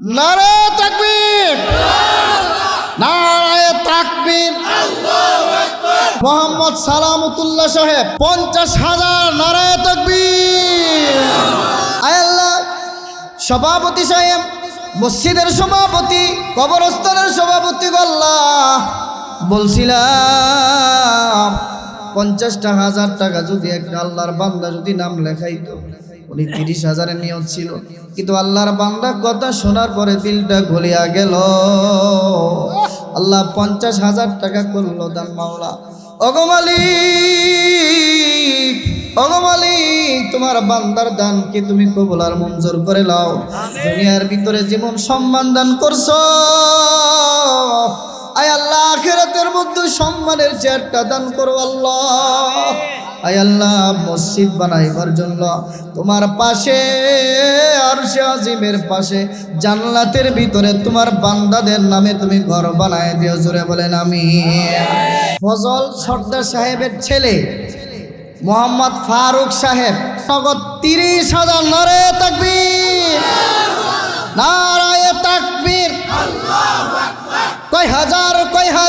নারে তাকবীর। নারায় তাকবীর। মোহাম্মদ সালামতুল্লাহ সাহেব, পঞ্চাশ হাজার নারায় তাকবীর। আয়াল্লাহ সভাপতি সাহেব, মসজিদের সভাপতি, কবরস্থানের সভাপতি গল্লাহ বলছিলাম, পঞ্চাশটা হাজার টাকা যদি একটা আল্লাহর বান্দা যদি নাম লেখাইতো। উনি তিরিশ হাজারের নিয়ত ছিল। কিন্তু আল্লাহর বান্দা কথা শোনার পরে দিলটা গলিয়া গেল। আল্লাহ পঞ্চাশ হাজার টাকা করল দান মাওলা। অগমালি অগমালি তোমার বান্দার দান কি তুমি কবুল আর মঞ্জুর করে লাও দুনিয়ার ভিতরে যেমন সম্মান দান করছ আয় আল্লাহ আখেরাতের মধ্যে সম্মানের চেয়ারটা দান করো আল্লাহ। আল্লাহ, মসজিদ বানাইবার জন্য। তোমার পাশে আর আজিমের পাশে, জান্নাতের ভিতরে তোমার বান্দাদের নামে তুমি ঘর বানায় দিও, জোরে বলেন আমি ফজল সর্দার সাহেবের ছেলে, মোহাম্মদ ফারুক সাহেব, নগদ তিরিশ হাজার নারে তাকবীর। নারায় তাকবীর। কয় হাজার কয় হাজার?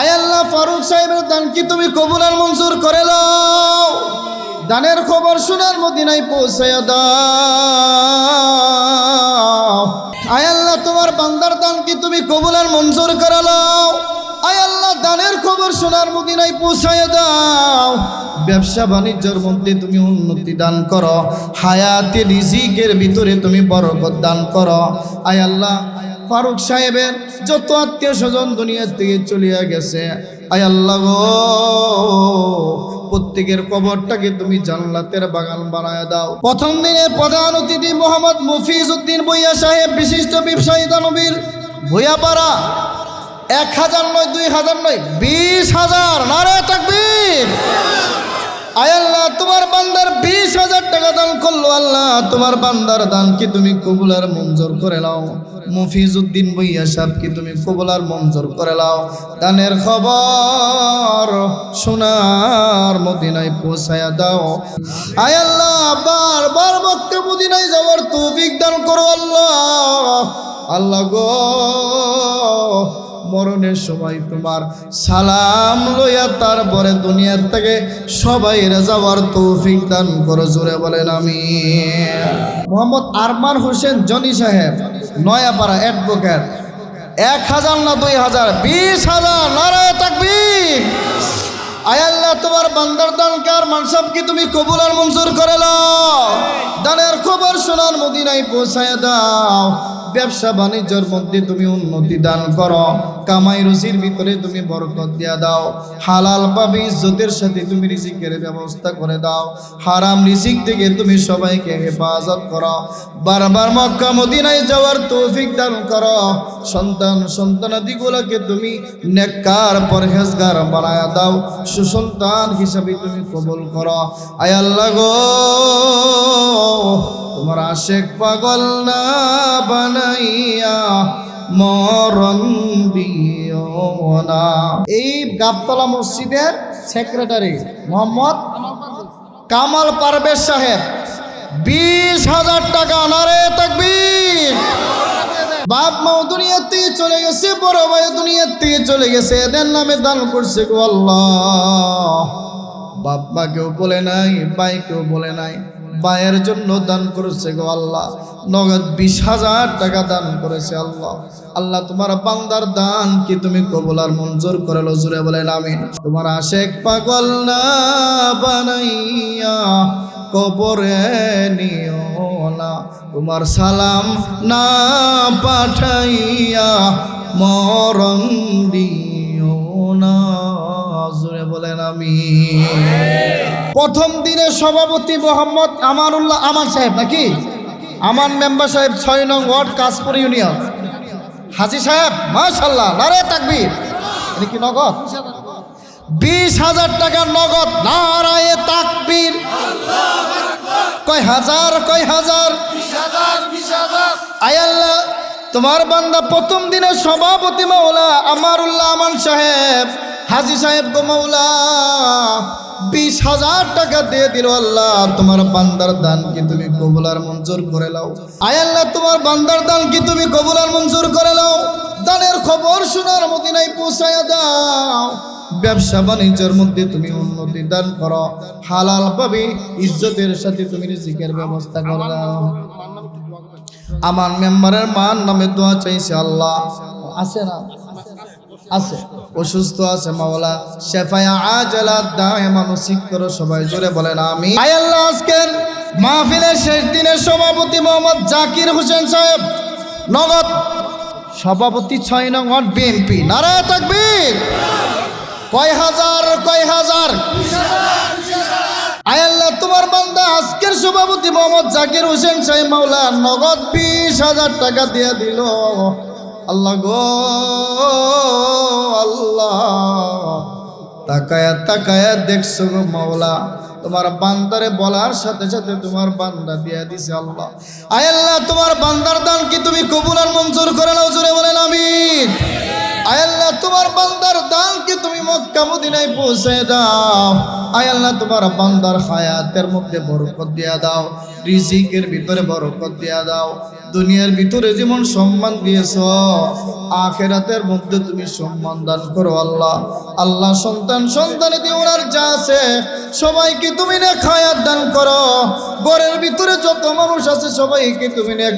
আয়াল্লাহ ফারুক সাহেবের দান কি তুমি কবুল আর মঞ্জুর করে লও দানের খবর শোনার মদিনায় পৌঁছায় দাও। আয়াল্লাহ তোমার বান্দার দান কি তুমি কবুল আর মঞ্জুর করে লও আয়াল্লাহ দানের খবর শোনার মদিনায় পৌঁছায় দাও। ব্যবসা বাণিজ্যের মধ্যে তুমি উন্নতি দান করো। হায়াতে রিজিকের ভিতরে তুমি বরকত দান করো। আয়াল্লাহ ফারুক সাহেবের যত আত্মীয় স্বজন দুনিয়ার থেকে চলিয়া গেছে। আয় আল্লাহ প্রত্যেকের কবরটাকে তুমি জান্নাতের বাগান বানায় দাও। প্রথম দিনের প্রধান অতিথি মোহাম্মদ মুফিজ উদ্দিন বইয়া সাহেব, বিশিষ্ট ব্যবসায়ী দানবীর ভুয়াপাড়া এক হাজার নয়, দুই হাজার নয়, বিশ হাজার। নারে তাকবীর। আয় আল্লাহ, তোমার বান্দার বিশ হাজার টাকা দান করল আল্লাহ। তোমার বান্দার দান কি তুমি কবুলার মঞ্জুর করে নাও? মুফিজউদ্দিন বইয়া সাহেব, কি তুমি কবুলার মঞ্জুর করে নাও? দানের খবর সোনার মদিনায় পৌঁছায়া দাও। আয় আল্লাহ, বারবার মক্কা মদিনায় যাওয়ার তৌফিক দান করো আল্লাহ। আল্লাহ গো মরণের সময় তোমার সালাম লইয়া তারপরে দুনিয়ার থেকে সবাই যাওয়ার তৌফিক দান করো, জোরে বলেন আমি মোহাম্মদ আরমান হোসেন, জনি সাহেব, নয়াপাড়া অ্যাডভোকেট। এক হাজার না দুই হাজার? বিশ হাজার? নারায় তাকবীর। আয়াল্লাহ তোমার বান্দার দানকে আর মানসব কি তুমি কবুল আর মঞ্জুর করে দানের খবর শোনার মদিনায় পৌঁছায় দাও। ব্যবসা বাণিজ্যের মধ্যে তুমি উন্নতি দান করো। কামাই রুচির ভিতরে তুমি বরকত দিয়া দাও। হালাল পাবে ইজ্জতের সাথে তুমি রিজিকের ব্যবস্থা করে দাও। হারাম রিজিক থেকে তুমি সবাইকে হেফাজত করো। বারবার মক্কা মদিনায় যাওয়ার তৌফিক দান করো। সন্তান সন্তানাদিগুলোকে তুমি নেককার পরহেজগার বানায়া দাও। সুসন্তান হিসাবে তুমি কবুল করো। আয় আল্লাহ গো! তোমার আশেক পাগল না বানাইয়া মরণ দিও না। এই গাবতলা মসজিদের সেক্রেটারি মোহাম্মদ কামাল পারভেজ সাহেব, বিশ হাজার টাকা নারে তাকবীর। বাপ মাও দুনিয়ার থেকে চলে গেছে, বড় ভাই দুনিয়ার থেকে চলে গেছে, এদের নামে দান করছে গো আল্লাহ। বাপ মা কেউ বলে নাই ভাই কেউ বলে নাই। ভাইয়ের জন্য দান করেছে গো আল্লাহ। নগদ বিশ হাজার টাকা দান করেছে আল্লাহ। আল্লাহ, তোমার বান্দার দান কি তুমি কবুল আর মঞ্জুর করে লো? জুড়ে বলেন, আমিন। তোমার আশেক পাগল না বানাইয়া কবরে নিও না। তোমার সালাম না পাঠাইয়া মরণ না জুড়ে বলেন আমি প্রথম দিনের সভাপতি মোহাম্মদ আমানুল্লাহ আমান সাহেব নাকি? আমান মেম্বার সাহেব ছয় নং ওয়ার্ড, কাশপুর ইউনিয়ন। হাজি সাহেব মাশাল্লাহ নারে তাকবীর। এটা কি নগদ? বিশ হাজার টাকার নগদ, নারায়ে তাকবীর। কয় হাজার কয় হাজার? আয়াল্লাহ তোমার বান্দা প্রথম দিনের সভাপতি মাওলা আমারুল্লাহ আমান সাহেব। হাজি সাহেব গো মাওলা, বিশ হাজার টাকা দিয়ে দিল আল্লাহ, তোমার বান্দার দান কি তুমি কবুলার মঞ্জুর করে লাও আয় আল্লাহ, তোমার বান্দার দান কি তুমি কবুলার মঞ্জুর করে লাও দানের খবর শোনার মদিনায় পৌঁছায়া দাও। ব্যবসা বাণিজ্যের মধ্যে তুমি উন্নতি দান করো। হালাল পাবে, ইজ্জতের সাথে তুমি রিজিকের ব্যবস্থা করে আমার মেম্বারের মান নামে দোয়া চাইছে আল্লাহ। আছে না? আছে। অসুস্থ আছে মাওলা। শেফায়া আজলা দায় মানসিক করো সবাই জোরে বলেন আমি আয় আল্লাহ আজকের মাহফিলের শেষ দিনের সভাপতি মোহাম্মদ জাকির হোসেন সাহেব, নগদ সভাপতি ছয় নং ওয়ার্ড বিএনপি নারায় থাকবির কয় হাজার কয় হাজার। আয় আল্লাহ, তোমার বান্দা আজকের সভাপতি মোহাম্মদ জাকির হোসেন সাহেব মাওলা, নগদ বিশ হাজার টাকা দিয়ে দিল। আল্লাহ গো, আল্লাহ। তাকায়া তাকায়া দেখছ গো মাওলা, তোমার বান্দারে বলার সাথে সাথে তোমার বান্দা দিয়া দিছে আল্লাহ। আয় আল্লাহ, তোমার বান্দার দান কি তুমি কবুল আর মঞ্জুর করে নাও জোরে বলেন, আমিন। আয় আল্লাহ, তোমার বান্দার দান কি তুমি মক্কা, মদিনায় পৌঁছে দাও। আয় আল্লাহ, তোমার বান্দার হায়াতের মধ্যে বরকত দিয়া দাও। রিজিকের ভিতরে বরকত দিয়া দাও। দুনিয়ার ভিতরে যেমন সম্মান দিয়েছ, আখেরাতের মধ্যে তুমি সম্মান দান করো আল্লাহ। আল্লাহ সন্তান সন্তানে দিয়ে ওনার যা আছে, সবাইকে তুমি না খায়াত দান করো। ঘরের ভিতরে যত মানুষ আছে, সবাইকে তুমি নেক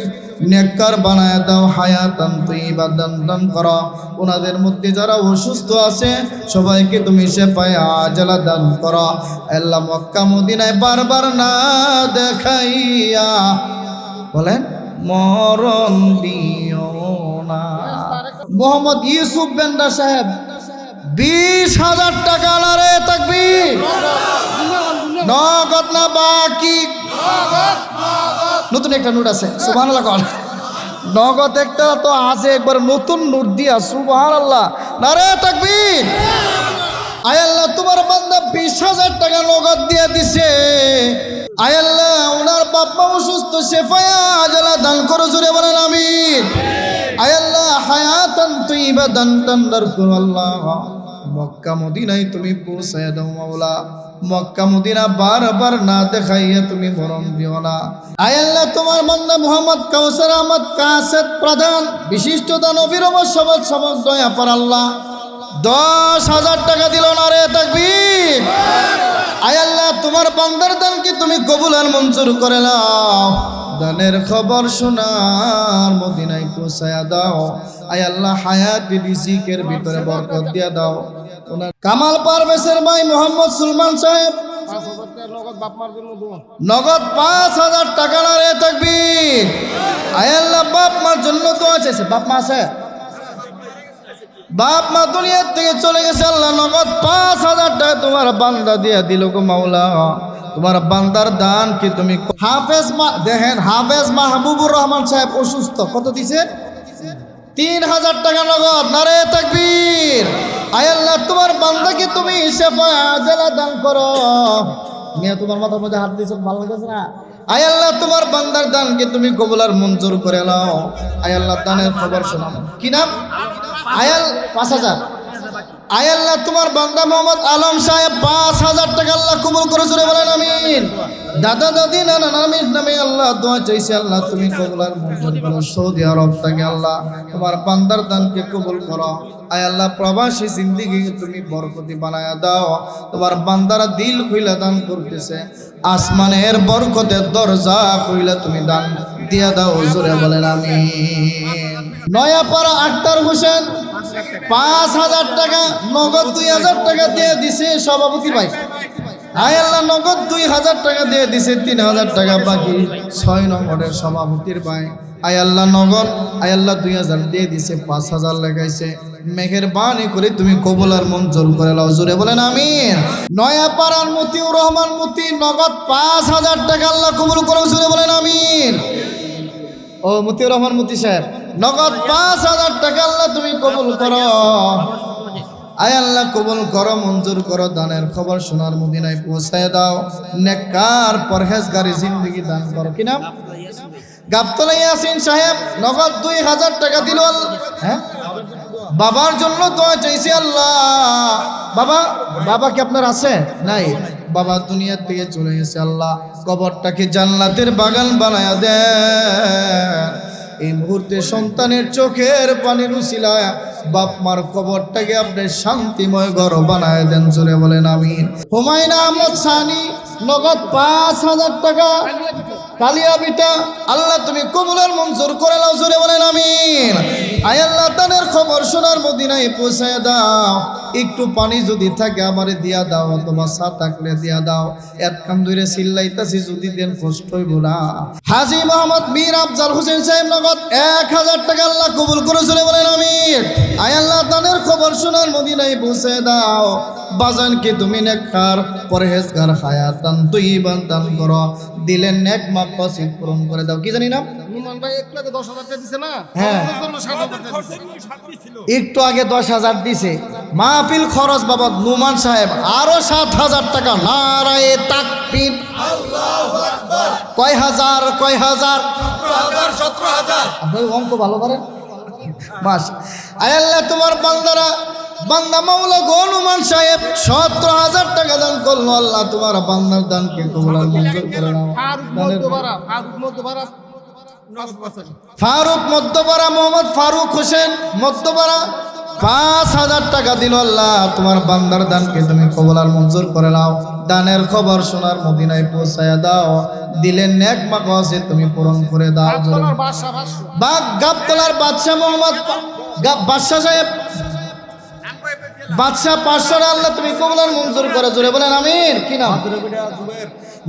নেককার বানায় দাও, হায়াতান তৈবা দান দান করো ওনাদের মধ্যে যারা অসুস্থ আছে, সবাইকে তুমি শেফায় আজলা দান করো। আল্লাহ মক্কা মদিনায় বারবার না দেখাইয়া বলেন, মরণ দিও না। মোহাম্মদ ইউসুফ বেন্ডা সাহেব, বিশ হাজার টাকা আনারে থাকবি নগদ না বাকি? নতুন একটা নোট আছে আল্লাহ কল নগদ একটা তো আছে, একবার নতুন নোট দিয়া সুবহান আল্লাহ না রে থাকবি আয় আল্লাহ, তোমার বান্দা বিশ হাজার টাকা নগদ দিয়ে দিছে। আয় আল্লাহ, ওনার বাপ্পা অসুস্থ, শেফায়া আজালা দান করো জুড়ে বলেন আমি আয় আল্লাহ, হায়াতান তুইবা দান টান দার করো, আল্লাহ। মক্কা, মদিনায় তুমি পৌঁছায় দাও, মাওলা। মক্কা মদিনা বারবার না দেখাইয়া তুমি মরণ দিও না। আয় আল্লাহ, তোমার বান্দা মোহাম্মদ কাউসার আহমদ কাসেদ প্রধান, বিশিষ্ট দান দানবীর সবল সবল দয়া পর আল্লাহ। দশ হাজার টাকা দিল না রে তাকবীর। আয় আল্লাহ, তোমার বান্দার দান কি তুমি কবুল আর মঞ্জুর করে নাও? দানের খবর শোনার মদিনায় পৌঁছায়া দাও। আয় আল্লাহ, হায়াত রিজিকের ভিতরে বরকত দিয়া দাও। কামাল পারভেসের ভাই মোহাম্মদ সুলমান সাহেব। নগদ পাঁচ হাজার টাকা না রে তাকবীর। আয় বাপ মার জন্য দোয়া চাইছে। বাপ মা আছে? বাপ মা দুনিয়ার থেকে চলে গেছে আল্লাহ, নগদ পাঁচ হাজার টাকা তোমার বান্দা দিয়া দিল গো মাওলা। তোমার বান্দার দান কি তুমি হাফেজ মা দেখেন, হাফেজ মাহবুবুর রহমান সাহেব অসুস্থ। কত দিছে? তিন হাজার টাকা নগদ। নারে তাকবীর। আয় আল্লাহ, তোমার বান্দাকে তুমি শেফা জেলা দান করো। মিয়া, তোমার মাথার মধ্যে হাত দিয়েছ ভালো লাগছে না? আয় আল্লাহ, তোমার বান্দার দানকে তুমি কবুলার মঞ্জুর করে নাও। আয় আল্লাহ, দানের খবর শোনাও। কি নাম? আয়াল পাঁচ হাজার। আয় তোমার বান্দা মোহাম্মদ আলম সাহেব পাঁচ হাজার টাকা আল্লাহ কবুল করে জুড়ে বলেন, আমিন। দাদা, দাদি, নানা নামির নামে আল্লাহ দোয়া চাইছে। আল্লাহ, তুমি কবুলার মঞ্জুর করো। সৌদি আরব থেকে আল্লাহ তোমার বান্দার দানকে কবুল করো। আয় আল্লাহ, প্রবাসী জিন্দিগি তুমি বরকতি বানায়া দাও। তোমার বান্দারা দিল খুইলা দান করতেছে। আসমানের বরকতের দরজা খুইলা তুমি দান দিয়া দাও। জোরে বলেন আমি নয়াপাড়া আক্তার হোসেন পাঁচ হাজার টাকা, নগদ দুই হাজার টাকা দিয়ে দিছে সভাপতি ভাই। আয় আল্লাহ, নগদ দুই হাজার টাকা দিয়ে দিছে, তিন হাজার টাকা বাকি। ছয় নম্বরের সভাপতির ভাই, আয় আল্লাহ, নগদ, আয় আল্লাহ, দুই হাজার দিয়ে দিছে, পাঁচ হাজার লেগাইছে। মেঘের বাণী করে তুমি কবুল আর মঞ্জুর করে লাও জোরে বলেন আমিন। নয়াপাড়ার মতিউর রহমান মতি, নগদ পাঁচ হাজার টাকা আল্লাহ কবুল করো জোরে বলেন আমিন। ও মতিউর রহমান মতি সাহেব, নগদ পাঁচ হাজার টাকা আল্লাহ তুমি কবুল করো। আয় আল্লাহ, কবুল করো, মঞ্জুর করো, দানের খবর সোনার মদিনায় পৌঁছায় দাও। নেককার, পরহেজগারি, জিন্দগি দান করো। কি নাম? গাবতলা ইয়াসিন সাহেব, নগদ দুই হাজার টাকা দিল হ্যাঁ? বাবার জন্য দোয়া চাইছি আল্লাহ। বাবা বাবা কি আপনার আছে? নাই। বাবা দুনিয়ার থেকে চলে গেছে আল্লাহ। কবরটাকে জান্নাতের বাগান বানায়া দেন। এই মুহূর্তে সন্তানের চোখের পানির উশিলায় বাপ মার কবরটাকে আপনি শান্তিময় ঘর বানায় দেন চলে বলেন আমি হুমায়ুন আহমদ সানি, নগদ পাঁচ হাজার টাকা। কালিয়া বিটা আল্লাহ তুমি কবুলের মঞ্জুর করে নাও, জোরে বলেন আমিন। আয় আল্লাহ, তাদের খবর শোনার মদিনায় পৌঁছায় দাও। একটু পানি যদি থাকে আমারে দিয়া দাও অথবা চা থাকলে দিয়া দাও। কাম ধরে চিল্লাইতাছি যদি দেন কষ্ট হইব না। হাজি মোহাম্মদ মীর আফজাল হোসেন সাহেব নগদ এক হাজার টাকা আল্লাহ কবুল করে চলে বলেন আমিন। আয় আল্লাহ, তাদের খবর শোনার মদিনায় পৌঁছে দাও। বাজানকে তুমি নেককার, পরহেজগার, হায়াতান তুইবান দান করো। দিলেন নেক মাকসিদ পূরণ করে দাও। কি জানি না? হ্যাঁ। একটু আগে দশ হাজার দিছে। মাহফিল খরচ বাবদ নুমান সাহেব আরও সাত হাজার টাকা। নারায়ে তাকবীর। কয় হাজার কয় হাজার? আপনি অঙ্ক ভালো করেন। মাস। আল্লাহ তোমার বান্দারা বান্দা মাওলা গো নুমান সাহেব সত্তর হাজার টাকা দান করল। আল্লাহ তোমার বান্দার দানকে কবুল আর মঞ্জুর করে ফারুক মধ্যপাড়া মোহাম্মদ ফারুক হোসেন মধ্যপাড়া পাঁচ হাজার টাকা দিল আল্লাহ। তোমার বান্দার দানকে তুমি কবল আর মঞ্জুর করে নাও। দানের খবর শোনার মদিনায় পৌঁছায়া দাও। দিলেন নেক মাকসে তুমি পূরণ করে দাও। বাগ গাবতলার বাদশাহ মোহাম্মদ। বাদশাহ সাহেব। বাদশাহ পাঁচশো আল্লাহ তুমি কবল আর মঞ্জুর করে। জোরে বলেন আমির কি নাম?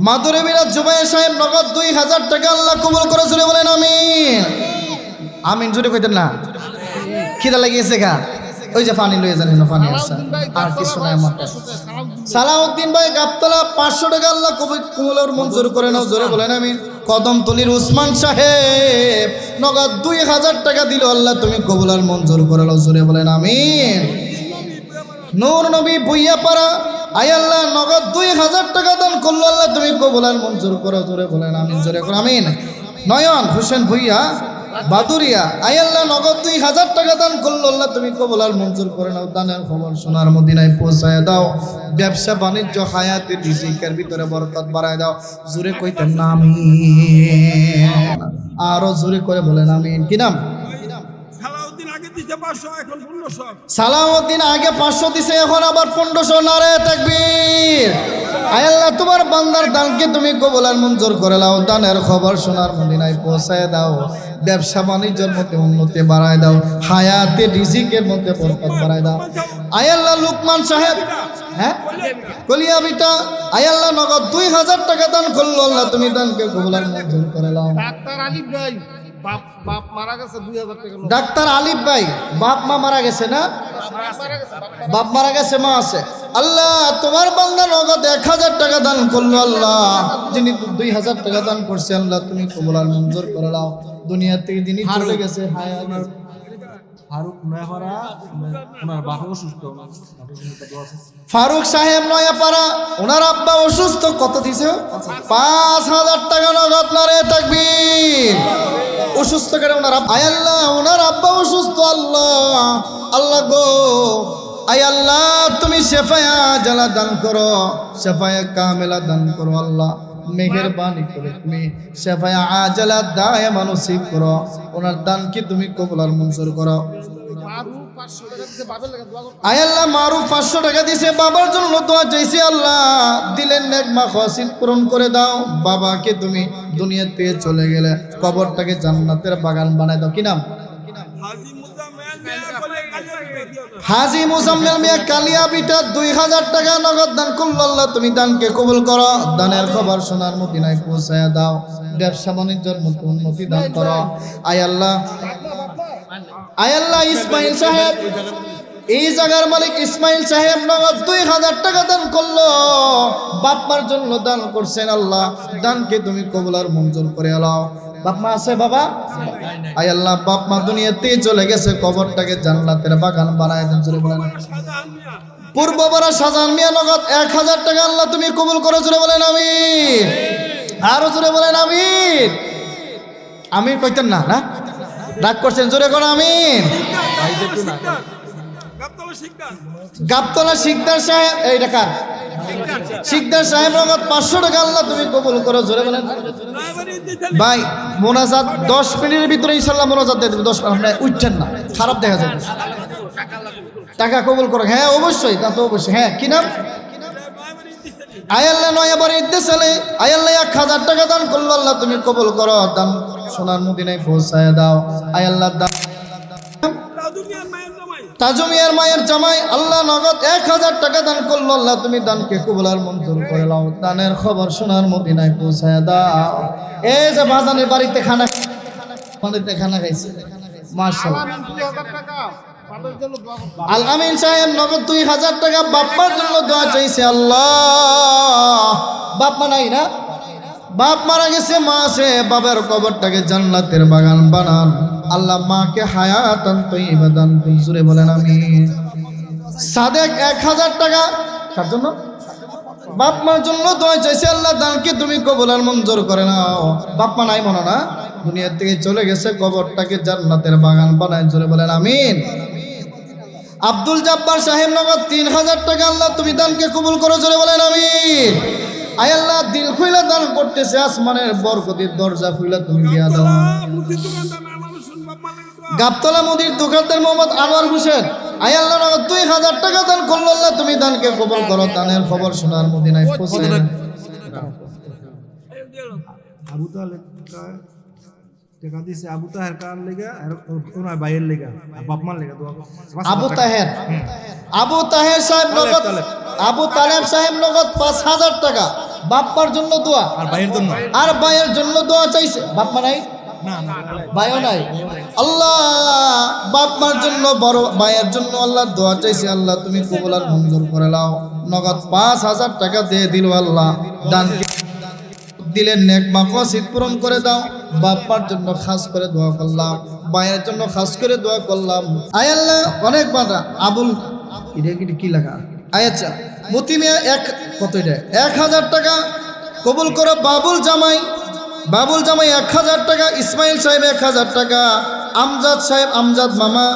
মাদুরে বিরাজ জুবাইর। সাহেব নগদ দুই হাজার টাকা আল্লাহ কবুল করে। জুড়ে বলেন আমিন। আমিন জুড়ে কইতেন না। খিদা লাগিয়েছে গা। ওই যে পানি লয়ে জানি না পানি আছে ভাই আর কিছু নাই আমার। সালাউদ্দিন। ভাই গাবতলা পাঁচশো টাকা আল্লাহ কবুল কবুলের মঞ্জুর করে নাও জোরে বলেন আমিন কদমতলির উসমান সাহেব নগদ দুই হাজার টাকা দিল আল্লাহ তুমি কবুলার মঞ্জুর করে নাও জোরে বলেন আমিন নূর নবী ভুইয়া পাড়া আই আল্লাহ নগদ দুই হাজার টাকা দান করল আল্লাহ তুমি কবুলার মঞ্জুর করো জোরে বলেন আমিন জোরে করো আমিন। নয়ন হোসেন ভুইয়া বাদুরিয়া আই আল্লাহ নগদ দুই হাজার টাকা দান করল আল্লাহ, তুমি কবল আর মঞ্জুর করে নাও, দানের খবর সোনার মদিনায় পৌঁছায় দাও, ব্যবসা বাণিজ্য হায়াতে রিজিকের ভিতরে বরকত বাড়ায় দাও, জুড়ে কইতেন না আমি আরও জোরে করে বলেন আমি কি নাম? পাঁচশো এখন পনেরোশো। সালামউদ্দিন আগে পাঁচশো দিছে এখন আবার পনেরোশো। নারে তাকবীর। আয়াল্লাহ তোমার বান্দার দানকে তুমি কবলার মঞ্জুর করে লাও দানের খবর শোনার মদিনায় পৌঁছায় দাও। ব্যবসা বাণিজ্যের মধ্যে উন্নতি বাড়ায় দাও। হায়াতে রিজিকের মধ্যে বরকত বাড়ায় দাও। আয়াল্লাহ লুকমান সাহেব। হ্যাঁ? কলিয়া বিটা। আয়াল্লাহ নগদ দুই হাজার টাকা দান করল। আল্লাহ তুমি দানকে কবলার মঞ্জুর করে লাও ডাক্তার আলিফ ভাই। বাপ বাপ মারা গেছে দুই হাজার টাকা ডাক্তার আলিফ ভাই বাপ মা মারা গেছে না? বাপ মারা গেছে মা আছে। আল্লাহ তোমার বান্দা নগদ এক হাজার টাকা দান করল আল্লাহ। যিনি দুই হাজার টাকা দান করছে আল্লাহ তুমি কবলার মঞ্জুর করে নাও। দুনিয়া থেকে যিনি চলে গেছে হায়। ফারুক নয়াপাড়া ওনার বাবা অসুস্থ। ফারুক সাহেব নয়াপাড়া ওনার আব্বা অসুস্থ। কত দিছে? পাঁচ হাজার টাকা নগদ নারে তাকবীর। অসুস্থ করে ওনার আয় আল্লাহ, ওনার আব্বা অসুস্থ, আল্লাহ। আল্লাহ গো, আয় আল্লাহ, তুমি শেফায়া জালা দান করো, শেফায়া কামেলা দান করো, আল্লাহ। মেহরবানি করে তুমি শেফায়া আজালা দায় মানসিক করো, ওনার দান কি তুমি কবলার মঞ্জুর করো? আয় আল্লাহ মারুফ পাঁচশো টাকা দিছে বাবার জন্য দোয়া চাইছে আল্লাহ। দিলেন নেক মা খসিদ পূরণ করে দাও। বাবাকে তুমি দুনিয়া থেকে চলে গেলে কবরটাকে জান্নাতের বাগান বানায় দাও। কি নাম? হাজি মুজাম্মেল মিয়া কালিয়া বিটা দুই হাজার টাকা নগদ দান করল আল্লাহ। তুমি দানকে কবুল করো। দানের খবর শোনার মদিনায় পৌঁছায় দাও। ব্যবসা বাণিজ্যের মতো উন্নতি দান করো। আয় আল্লাহ আয় আল্লাহ, ইসমাইল সাহেব। এই জায়গার মালিক ইসমাইল সাহেব নগদ দুই হাজার টাকা দান করল। বাপমার জন্য দান করছেন আল্লাহ। দানকে তুমি কবুলার মঞ্জুর করে বাপমা আছে বাবা? আয় আল্লাহ, বাপমা দুনিয়াতে চলে গেছে, কবরটাকে জান্নাতের বাগান বানায় দেন বড় সাজান মিয়া নগদ এক হাজার টাকা আল্লাহ তুমি কবুল করে, জোরে বলেন আমি আরও জোরে বলেন আমি আমি কইতেন না না? রাগ করছেন, জোরে করো আমিন। গাবতলা শিকদার সাহেব, এই টাকার শিকদার সাহেব নগদ পাঁচশো টাকা আল্লাহ তুমি কবুল করো, জোরে বলেন। ভাই, মোনাজাত দশ মিনিটের ভিতরে ইনশাল্লাহ মোনাজাত দিয়ে দেবে, দশ মিনিট উঠছেন না, খারাপ দেখা যাবে। টাকা কবুল করো হ্যাঁ অবশ্যই, তা তো অবশ্যই হ্যাঁ কি নাম? আয়াল্লাহ নয় আবার ঈদে সালে আয়াল্লাহ এক হাজার টাকা দান করল, আল্লাহ তুমি কবল করো, দান সোনার মদিনায় পৌঁছায় দাও। আয়াল্লাহ দান তাজমিয়ার মায়ের জামাই, আল্লাহ নগদ এক হাজার টাকা দান করল, আল্লাহ তুমি দানকে কবুলার মঞ্জুর করে নাও। দানের খবর সোনার মদিনায় পৌঁছায় দাও। এই যে বাজানের বাড়িতে খানা বাড়িতে খানা খাইছে। মার্শাল আল আমিন সাহেব নগদ দুই হাজার টাকা বাপ্পার জন্য দোয়া চাইছে আল্লাহ। বাপ্পা নাই না? বাপ মারা গেছে, মা আছে বাবার কবরটাকে জান্নাতের বাগান বানান। আল্লাহ মাকে হায়াতান তৈবা দান বলেন আমি সাদেক এক হাজার টাকা, কার জন্য? বাপ মার জন্য দোয়া চাইছে আল্লাহ, দানকে তুমি কবুলার মঞ্জুর করে নাও। বাপ মা নাই মনে না? দুনিয়ার থেকে চলে গেছে কবরটাকে জান্নাতের বাগান বানায় জোরে বলেন আমিন। আব্দুল জব্বার সাহেব নগদ তিন হাজার টাকা আল্লাহ তুমি দানকে কবুল করো জোরে বলেন আমিন। আয় আল্লাহ দিল খুইলা দান করতেছে আসমানের বরকতির দরজা খুইলা তুমি দাও। গাবতলা মুদির দোকানদার মোহাম্মদ আনোয়ার হোসেন আয় আল্লাহ নগদ দুই হাজার টাকা দান করল আল্লাহ তুমি দানকে কবুল করো দানের খবর শোনার মদিনায় পৌঁছে আবু আবু তাহের কার লেগা আর ওনার ভাইয়ের লেগা আর লেগা দোয়া আবু তাহের। আবু তাহের সাহেব নগদ আবু তালেব সাহেব নগদ পাঁচ হাজার টাকা। বাপ্পার জন্য দোয়া। আর ভাইয়ের জন্য। আর ভাইয়ের জন্য দোয়া চাইছে। বাপ্পা নাই? না না ভাইও নাই? আল্লাহ বাপমার জন্য বড় ভাইয়ের জন্য আল্লাহ দোয়া চাইছে। আল্লাহ তুমি কবুলার মঞ্জুর করে নাও। নগদ পাঁচ হাজার টাকা দিয়ে দিল আল্লাহ। দান দিলেন নেক মাকসিদ পূরণ করে দাও। বাপ্পার জন্য খাস করে দোয়া করলাম, মায়ের জন্য খাস করে দোয়া করলাম। আয় আল্লাহ, অনেক বাধা। আবুল কি লাগা আয় আচ্ছা মতি মিয়া এক, কত এটা? এক হাজার টাকা। কবুল করো বাবুল জামাই। বাবুল জামাই এক হাজার টাকা, ইসমাইল সাহেব এক হাজার টাকা, আমজাদ সাহেব, আমজাদ মামা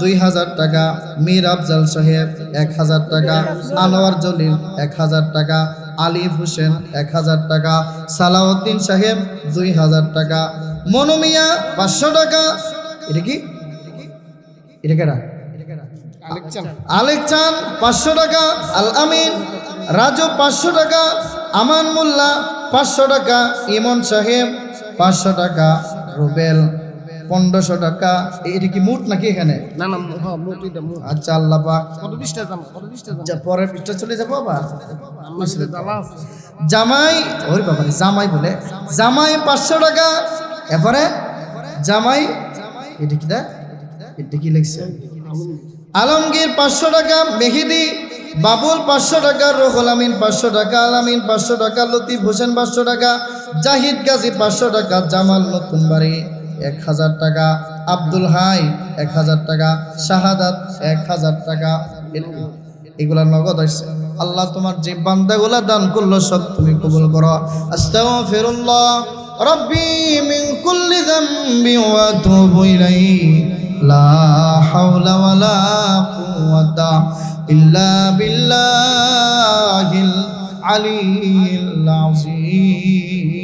দুই হাজার টাকা, মীর আফজাল সাহেব এক হাজার টাকা, আনোয়ার জলিল এক হাজার টাকা আলিফ হোসেন এক হাজার টাকা সালাউদ্দিন সাহেব দুই হাজার টাকা মনোমিয়া পাঁচশো টাকা। এটা কি? এটা কেটা আলেক চান পাঁচশো টাকা আল আমিন রাজু পাঁচশো টাকা আমান মোল্লা পাঁচশো টাকা ইমন সাহেব পাঁচশো টাকা রুবেল পনেরোশো টাকা। এটা কি মুট নাকি এখানে? না না হ্যাঁ আচ্ছা আল্লাহ পাক। যা পরের পৃষ্ঠা চলে যাব আবার? জামাই ওরে বাবা জামাই বলে। জামাই পাঁচশো টাকা। এরপরে? জামাই এটা কি দা? এটা কি লিখছে? আলমগীর পাঁচশো টাকা মেহিদি বাবুল পাঁচশো টাকা রুহুল আমিন পাঁচশো টাকা আলামিন পাঁচশো টাকা লতিফ হোসেন পাঁচশো টাকা জাহিদ গাজী পাঁচশো টাকা জামাল নতুন বাড়ি। এক হাজার টাকা, আব্দুল হাই এক হাজার টাকা, শাহাদাত এক হাজার টাকা এগুলা নগদ আসছে। আল্লাহ তোমার যে বান্দাগুলা দান করল, সব তুমি কবুল করো। আস্তাগফিরুল্লাহ, রব্বি মিন কুল্লি যামবি ওয়া আতুবু ইলাইহি। লা হাওলা ওয়ালা কুওয়াতা ইল্লা বিল্লাহিল আলিয়্যিল আযীম।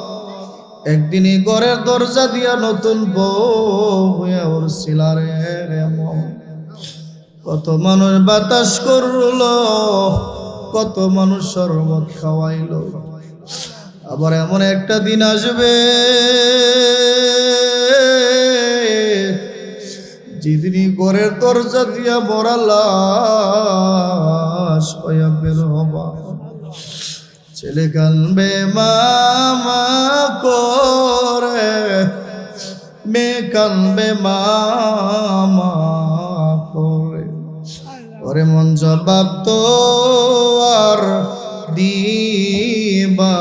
একদিনই ঘরের দরজা দিয়া নতুন বউ হয়ে ওর শিলারে কত মানুষ বাতাস করল, কত মানুষ শরবত খাওয়াইল। আবার এমন একটা দিন আসবে, যেদিনই ঘরের দরজা দিয়া মরা লাশ বের হবা। ছেলে কানবে মামা করে মেয়ে কানবে মামা করে। ওরে মন জবাব তো আর দিবা